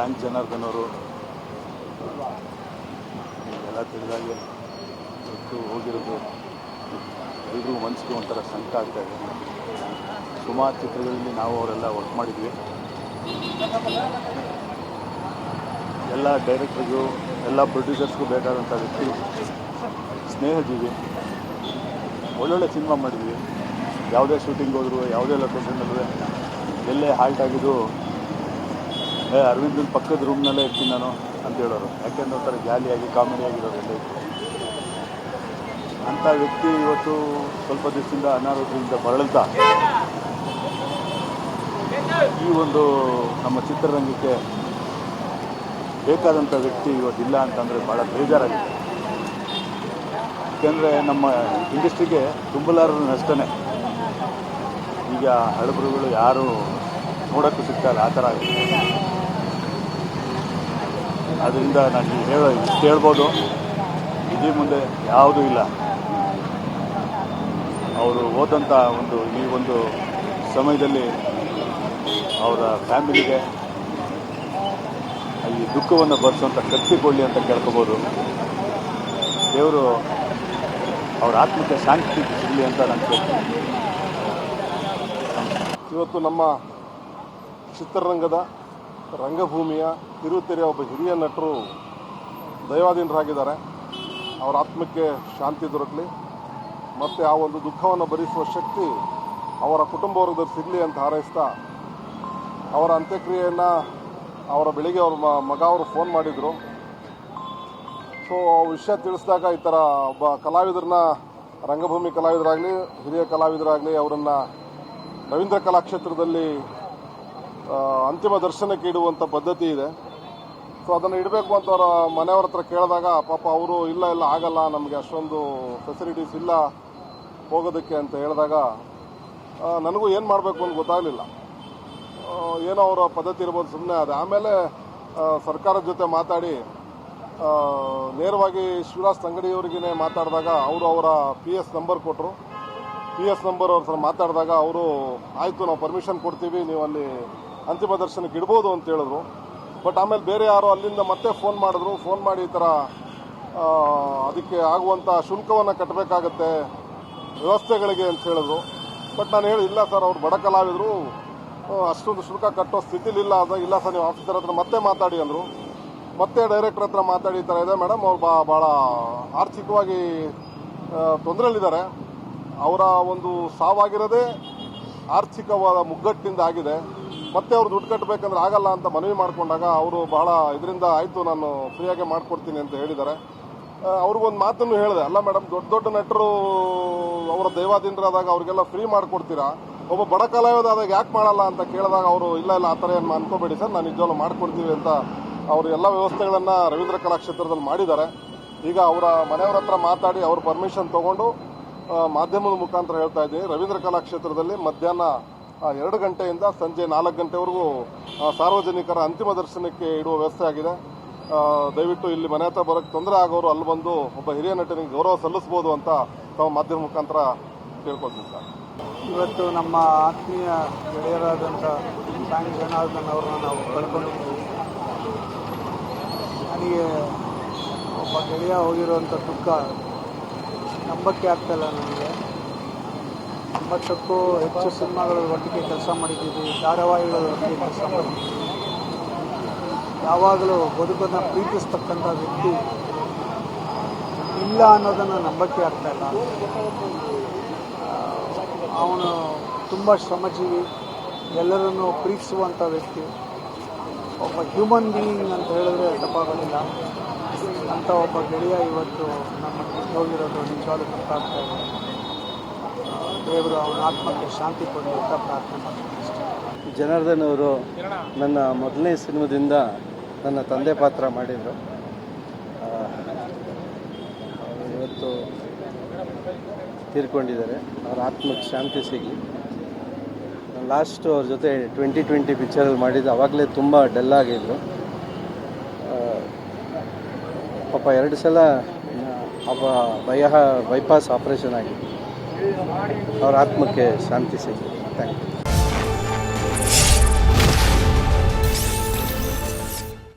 Frank Janardhan ಅವರು ಎಲ್ಲ ತಿಳಿದಾಗೆ ಒಟ್ಟು ಹೋಗಿರೋದು. ಎಲ್ರಿಗೂ ಮನಸ್ಸಿಗೆ ಒಂಥರ ಸಂಕಟ ಆಗ್ತಾ ಇದೆ. ಸುಮಾರು ಚಿತ್ರಗಳಲ್ಲಿ ನಾವು ಅವರೆಲ್ಲ ವರ್ಕ್ ಮಾಡಿದ್ವಿ. ಎಲ್ಲ ಡೈರೆಕ್ಟ್ರಿಗೂ ಎಲ್ಲ ಪ್ರೊಡ್ಯೂಸರ್ಸ್ಗೂ ಬೇಕಾದಂಥ ವ್ಯಕ್ತಿ ಸ್ನೇಹಜೀವಿ. ಒಳ್ಳೊಳ್ಳೆ ಸಿನಿಮಾ ಮಾಡಿದ್ವಿ. ಯಾವುದೇ ಶೂಟಿಂಗ್ ಹೋದ್ರು, ಯಾವುದೇ ಲೊಕೇಶನಲ್ಲೂ ಎಲ್ಲೇ ಹಾಲ್ಟ್ ಆಗಿದ್ದು ಏ, ಅರವಿಂದನ ಪಕ್ಕದ ರೂಮ್ನಲ್ಲೇ ಇರ್ತೀನಿ ನಾನು ಅಂತ ಹೇಳೋರು. ಯಾಕೆಂದ್ರೆ ಒಂಥರ ಜಾಲಿಯಾಗಿ ಕಾಮಿಡಿ ಆಗಿರೋರು ಎಲ್ಲ ಇತ್ತು ಅಂಥ ವ್ಯಕ್ತಿ ಇವತ್ತು ಸ್ವಲ್ಪ ದಿವಸದಿಂದ ಅನಾರೋಗ್ಯದಿಂದ ಬಳಲ್ತಾ ಈ ಒಂದು ನಮ್ಮ ಚಿತ್ರರಂಗಕ್ಕೆ ಬೇಕಾದಂಥ ವ್ಯಕ್ತಿ ಇವತ್ತಿಲ್ಲ ಅಂತಂದರೆ ಭಾಳ ಬೇಜಾರಾಗಿದೆ. ಯಾಕೆಂದರೆ ನಮ್ಮ ಇಂಡಸ್ಟ್ರಿಗೆ ತುಂಬಲಾರದ ನಷ್ಟನೇ. ಈಗ ಹಳಬರುಗಳು ಯಾರು ನೋಡೋಕ್ಕೂ ಸಿಗ್ತಾಯಿಲ್ಲ ಆ ಥರ ಆಗಿದೆ. ಅದರಿಂದ ನಾನು ಹೇಳ ಇಷ್ಟು ಹೇಳ್ಬೋದು ಇದೇ ಮುಂದೆ ಯಾವುದೂ ಇಲ್ಲ. ಅವರು ಹೋದಂಥ ಒಂದು ಈ ಒಂದು ಸಮಯದಲ್ಲಿ ಅವರ ಫ್ಯಾಮಿಲಿಗೆ ಈ ದುಃಖವನ್ನು ಬರೆಸುವಂಥ ಶಕ್ತಿ ಕೊಡಲಿ ಅಂತ ಕೇಳ್ಕೋಬೋದು. ದೇವರು ಅವರ ಆತ್ಮಕ್ಕೆ ಶಾಂತಿ ಸಿಗಲಿ ಅಂತ ನಾನು ಕೇಳ್ತೀನಿ ಇವತ್ತು ನಮ್ಮ ಚಿತ್ರರಂಗದ ರಂಗಭೂಮಿಯ ಕಿರುತೆರೆಯ ಒಬ್ಬ ಹಿರಿಯ ನಟರು ದೈವಾಧೀನರಾಗಿದ್ದಾರೆ ಅವರ ಆತ್ಮಕ್ಕೆ ಶಾಂತಿ ದೊರಕಲಿ, ಮತ್ತು ಆ ಒಂದು ದುಃಖವನ್ನು ಭರಿಸುವ ಶಕ್ತಿ ಅವರ ಕುಟುಂಬ ಸಿಗಲಿ ಅಂತ ಹಾರೈಸ್ತಾ, ಅವರ ಅಂತ್ಯಕ್ರಿಯೆಯನ್ನು ಅವರ ಬೆಳಿಗ್ಗೆ ಅವ್ರ ಮಗ ಅವರು ಫೋನ್ ಮಾಡಿದರು. ಸೊ ವಿಷಯ ತಿಳಿಸಿದಾಗ ಈ ಥರ ಒಬ್ಬ ಕಲಾವಿದರನ್ನ, ರಂಗಭೂಮಿ ಕಲಾವಿದರಾಗಲಿ, ಹಿರಿಯ ಕಲಾವಿದರಾಗಲಿ ಅವರನ್ನು ರವೀಂದ್ರ ಕಲಾಕ್ಷೇತ್ರದಲ್ಲಿ ಅಂತಿಮ ದರ್ಶನಕ್ಕೆ ಇಡುವಂಥ ಪದ್ಧತಿ ಇದೆ. ಸೊ ಅದನ್ನು ಇಡಬೇಕು ಅಂತ ಅವರ ಮನೆಯವ್ರ ಹತ್ರ ಕೇಳಿದಾಗ ಪಾಪ ಅವರು ಇಲ್ಲ ಇಲ್ಲ, ಆಗಲ್ಲ, ನಮಗೆ ಅಷ್ಟೊಂದು ಫೆಸಿಲಿಟೀಸ್ ಇಲ್ಲ ಹೋಗೋದಕ್ಕೆ ಅಂತ ಹೇಳಿದಾಗ ನನಗೂ ಏನು ಮಾಡಬೇಕು ಅಂತ ಗೊತ್ತಾಗಲಿಲ್ಲ. ಏನೋ ಅವರ ಪದ್ಧತಿ ಇರ್ಬೋದು ಸುಮ್ಮನೆ ಅದು. ಆಮೇಲೆ ಸರ್ಕಾರದ ಜೊತೆ ಮಾತಾಡಿ ನೇರವಾಗಿ ಶಿವರಾಜ್ ತಂಗಡಿಯವರಿಗೇ ಮಾತಾಡಿದಾಗ ಅವರು ಅವರ ಪಿ ಎಸ್ ನಂಬರ್ ಕೊಟ್ಟರು ಪಿ ಎಸ್ ನಂಬರ್ ಅವ್ರ ಹತ್ರ ಮಾತಾಡಿದಾಗ ಅವರು, ಆಯಿತು, ನಾವು ಪರ್ಮಿಷನ್ ಕೊಡ್ತೀವಿ ನೀವು ಅಲ್ಲಿ ಅಂತಿಮ ದರ್ಶನಕ್ಕೆ ಇಡ್ಬೋದು ಅಂತ ಹೇಳಿದ್ರು. ಬಟ್ ಆಮೇಲೆ ಬೇರೆ ಯಾರೋ ಅಲ್ಲಿಂದ ಮತ್ತೆ ಫೋನ್ ಮಾಡಿದ್ರು. ಫೋನ್ ಮಾಡಿ ಈ ಥರ ಅದಕ್ಕೆ ಆಗುವಂಥ ಶುಲ್ಕವನ್ನು ಕಟ್ಟಬೇಕಾಗತ್ತೆ ವ್ಯವಸ್ಥೆಗಳಿಗೆ ಅಂತ ಹೇಳಿದ್ರು. ಬಟ್ ನಾನು ಹೇಳಿ, ಇಲ್ಲ ಸರ್ ಅವ್ರು ಬಡ ಕಲಾವಿದರು. ಅಷ್ಟೊಂದು ಶುಲ್ಕ ಕಟ್ಟೋ ಸ್ಥಿತಿಲಿಲ್ಲ ಅದು ಇಲ್ಲ ಸರ್ ನೀವು ಆಫೀಸರ್ ಹತ್ರ ಮತ್ತೆ ಮಾತಾಡಿ ಅಂದರು. ಮತ್ತೆ ಡೈರೆಕ್ಟರ್ ಹತ್ರ ಮಾತಾಡಿ ಈ ಥರ ಇದೆ ಮೇಡಮ್ ಅವ್ರು ಬಾ ಭಾಳ ಆರ್ಥಿಕವಾಗಿ ತೊಂದರೆಯಲ್ಲಿದ್ದಾರೆ. ಅವರ ಒಂದು ಸಾವಾಗಿರೋದೇ ಆರ್ಥಿಕವಾದ ಮುಗ್ಗಟ್ಟಿನಿಂದ ಆಗಿದೆ ಮತ್ತೆ ಅವ್ರು ದುಡ್ಡು ಕಟ್ಟಬೇಕಂದ್ರೆ ಆಗಲ್ಲ ಅಂತ ಮನವಿ ಮಾಡಿಕೊಂಡಾಗ ಅವರು ಬಹಳ ಇದರಿಂದ ಆಯಿತು, ನಾನು ಫ್ರೀಯಾಗೆ ಮಾಡಿಕೊಡ್ತೀನಿ ಅಂತ ಹೇಳಿದ್ದಾರೆ. ಅವ್ರಿಗೊಂದು ಮಾತನ್ನು ಹೇಳಿದೆ. ಅಲ್ಲ ಮೇಡಮ್, ದೊಡ್ಡ ದೊಡ್ಡ ನಟರು ಅವರ ದೈವಾಧೀನರಾದಾಗ ಅವ್ರಿಗೆಲ್ಲ ಫ್ರೀ ಮಾಡಿಕೊಡ್ತೀರಾ? ಒಬ್ಬ ಬಡ ಕಲಾವಿದ ಆದಾಗ ಯಾಕೆ ಮಾಡಲ್ಲ ಅಂತ ಕೇಳಿದಾಗ ಅವರು, ಇಲ್ಲ ಇಲ್ಲ, ಆ ಥರ ಏನು ಅನ್ಕೋಬೇಡಿ ಸರ್, ನಾನು ನಿಜವಾಗ್ಲೂ ಮಾಡ್ಕೊಡ್ತೀವಿ ಅಂತ ಅವರು ಎಲ್ಲ ವ್ಯವಸ್ಥೆಗಳನ್ನು ರವೀಂದ್ರ ಕಲಾಕ್ಷೇತ್ರದಲ್ಲಿ ಮಾಡಿದ್ದಾರೆ. ಈಗ ಅವರ ಮನೆಯವರ ಹತ್ರ ಮಾತಾಡಿ ಅವ್ರ ಪರ್ಮಿಷನ್ ತಗೊಂಡು ಮಾಧ್ಯಮದ ಮುಖಾಂತರ ಹೇಳ್ತಾ ಇದ್ದೀನಿ. ರವೀಂದ್ರ ಕಲಾಕ್ಷೇತ್ರದಲ್ಲಿ ಮಧ್ಯಾಹ್ನ ಎರಡು ಗಂಟೆಯಿಂದ ಸಂಜೆ ನಾಲ್ಕು ಗಂಟೆವರೆಗೂ ಸಾರ್ವಜನಿಕರ ಅಂತಿಮ ದರ್ಶನಕ್ಕೆ ಇಡುವ ವ್ಯವಸ್ಥೆ ಆಗಿದೆ. ದಯವಿಟ್ಟು ಇಲ್ಲಿ ಮನೆ ಹತ್ರ ಬರೋಕ್ಕೆ ತೊಂದರೆ ಆಗೋರು ಅಲ್ಲಿ ಬಂದು ಒಬ್ಬ ಹಿರಿಯ ನಟನಿಗೆ ಗೌರವ ಸಲ್ಲಿಸ್ಬೋದು ಅಂತ ತಾವು ಮಾಧ್ಯಮ ಮುಖಾಂತರ ಕೇಳ್ಕೊಳ್ತೀನಿ ಸರ್. ಇವತ್ತು ನಮ್ಮ ಆತ್ಮೀಯ ಗೆಳೆಯರಾದಂಥ ಸಾಯಿ ಜನಾರ್ದನ್ ಅವರನ್ನ ನಾವು ಕಳ್ಕೊಂಡಿದ್ದೀವಿ ನನಗೆ ಒಬ್ಬ ಗೆಳೆಯ ಹೋಗಿರುವಂಥ ದುಃಖ ನಂಬಕ್ಕೆ ಆಗ್ತಾಯಿಲ್ಲ ನನಗೆ. ಒಂಬತ್ತಕ್ಕೂ ಹೆಚ್ಚು ಸಿನಿಮಾಗಳ ಒಟ್ಟಿಗೆ ಕೆಲಸ ಮಾಡಿದ್ದೀವಿ. ಧಾರಾವಾಹಿಗಳ ಒಟ್ಟಿಗೆ ಕೆಲಸ ಮಾಡಿದ್ದೀವಿ. ಯಾವಾಗಲೂ ಬದುಕನ್ನು ಪ್ರೀತಿಸ್ತಕ್ಕಂಥ ವ್ಯಕ್ತಿ ಇಲ್ಲ ಅನ್ನೋದನ್ನು ನಂಬಕ್ಕೆ ಇಲ್ಲ. ಅವನು ತುಂಬ ಶ್ರಮಜೀವಿ. ಎಲ್ಲರನ್ನು ಪ್ರೀತಿಸುವಂಥ ವ್ಯಕ್ತಿ. ಒಬ್ಬ ಹ್ಯೂಮನ್ ಬೀಯಿಂಗ್ ಅಂತ ಹೇಳಿದ್ರೆ ತಪ್ಪಾಗೋದಿಲ್ಲ. ಅಂಥ ಒಬ್ಬ ಗೆಳೆಯ ಇವತ್ತು ನಮ್ಮ ಹೋಗಿರೋದು ನಿಜವಾಗ್ಲೂ ಗೊತ್ತಾಗ್ತಾ ಇದೆ. ದೇವರು ಅವನ ಆತ್ಮಕ್ಕೆ ಶಾಂತಿ ಕೊಡಲಿ ಅಂತ ಪ್ರಾರ್ಥನೆ ಮಾಡ್ತೀನಿ ಜನಾರ್ದನ್ ಅವರು ನನ್ನ ಮೊದಲನೇ ಸಿನಿಮಾದಿಂದ ನನ್ನ ತಂದೆ ಪಾತ್ರ ಮಾಡಿದರು. ಇವತ್ತು ತೀರ್ಕೊಂಡಿದ್ದಾರೆ. ಅವ್ರ ಆತ್ಮಕ್ಕೆ ಶಾಂತಿ ಸಿಗಲಿ. ಲಾಸ್ಟ್ ಅವ್ರ ಜೊತೆ ಟ್ವೆಂಟಿ ಟ್ವೆಂಟಿ ಪಿಕ್ಚರಲ್ಲಿ ಮಾಡಿದ್ದು ಆವಾಗಲೇ ತುಂಬ ಡಲ್ ಆಗಿದ್ರು ಪಾಪ ಎರಡು ಸಲ ಅವ ಬಯ ಬೈಪಾಸ್ ಆಪ್ರೇಷನ್ ಆಗಿದೆ ಅವ್ರ ಆತ್ಮಕ್ಕೆ ಶಾಂತಿ ಸಿಗಲಿ ಥ್ಯಾಂಕ್ ಯು